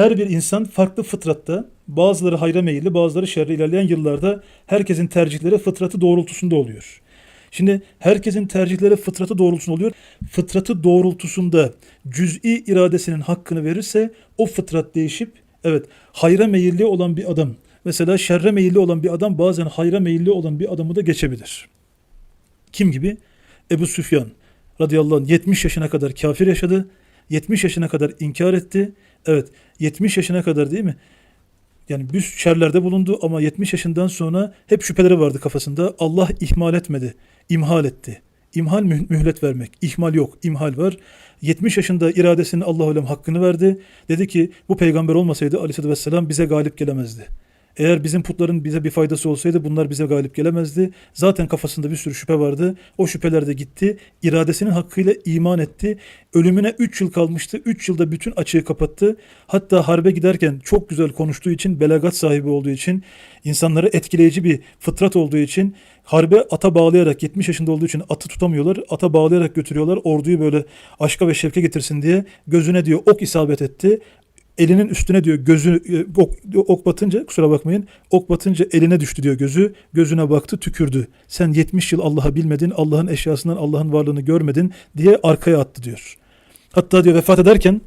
Her bir insan farklı fıtratta, bazıları hayra meyilli, bazıları şerre ilerleyen yıllarda herkesin tercihleri fıtratı doğrultusunda oluyor. Şimdi herkesin tercihleri fıtratı doğrultusunda oluyor. Fıtratı doğrultusunda cüz'i iradesinin hakkını verirse o fıtrat değişip evet hayra meyilli olan bir adam mesela şerre meyilli olan bir adam bazen hayra meyilli olan bir adamı da geçebilir. Kim gibi? Ebu Süfyan radıyallahu anh 70 yaşına kadar kafir yaşadı. 70 yaşına kadar inkar etti. Evet 70 yaşına kadar değil mi? Yani bir şerlerde bulundu ama 70 yaşından sonra hep şüpheleri vardı kafasında. Allah ihmal etmedi, imhal etti. İmhal müh- mühlet vermek. İhmal yok, imhal var. 70 yaşında iradesinin Allahu hakkını verdi. Dedi ki bu peygamber olmasaydı aleyhissalatü vesselam bize galip gelemezdi. Eğer bizim putların bize bir faydası olsaydı bunlar bize galip gelemezdi. Zaten kafasında bir sürü şüphe vardı. O şüpheler de gitti. İradesinin hakkıyla iman etti. Ölümüne 3 yıl kalmıştı. 3 yılda bütün açığı kapattı. Hatta harbe giderken çok güzel konuştuğu için, belagat sahibi olduğu için, insanları etkileyici bir fıtrat olduğu için harbe ata bağlayarak 70 yaşında olduğu için atı tutamıyorlar. Ata bağlayarak götürüyorlar. Orduyu böyle aşka ve şevke getirsin diye gözüne diyor ok isabet etti elinin üstüne diyor gözü e, ok, ok batınca kusura bakmayın ok batınca eline düştü diyor gözü gözüne baktı tükürdü. Sen 70 yıl Allah'ı bilmedin Allah'ın eşyasından Allah'ın varlığını görmedin diye arkaya attı diyor. Hatta diyor vefat ederken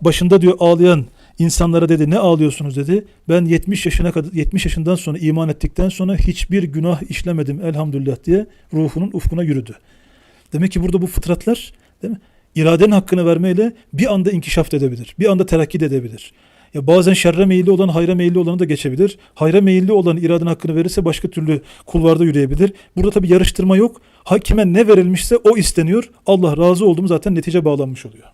başında diyor ağlayan insanlara dedi ne ağlıyorsunuz? dedi. Ben 70 yaşına kadar 70 yaşından sonra iman ettikten sonra hiçbir günah işlemedim elhamdülillah diye ruhunun ufkuna yürüdü. Demek ki burada bu fıtratlar değil mi iradenin hakkını vermeyle bir anda inkişaf edebilir. Bir anda terakki de edebilir. Ya bazen şerre meyilli olan hayra meyilli olanı da geçebilir. Hayra meyilli olan iradenin hakkını verirse başka türlü kulvarda yürüyebilir. Burada tabi yarıştırma yok. Hakime ne verilmişse o isteniyor. Allah razı oldu mu zaten netice bağlanmış oluyor.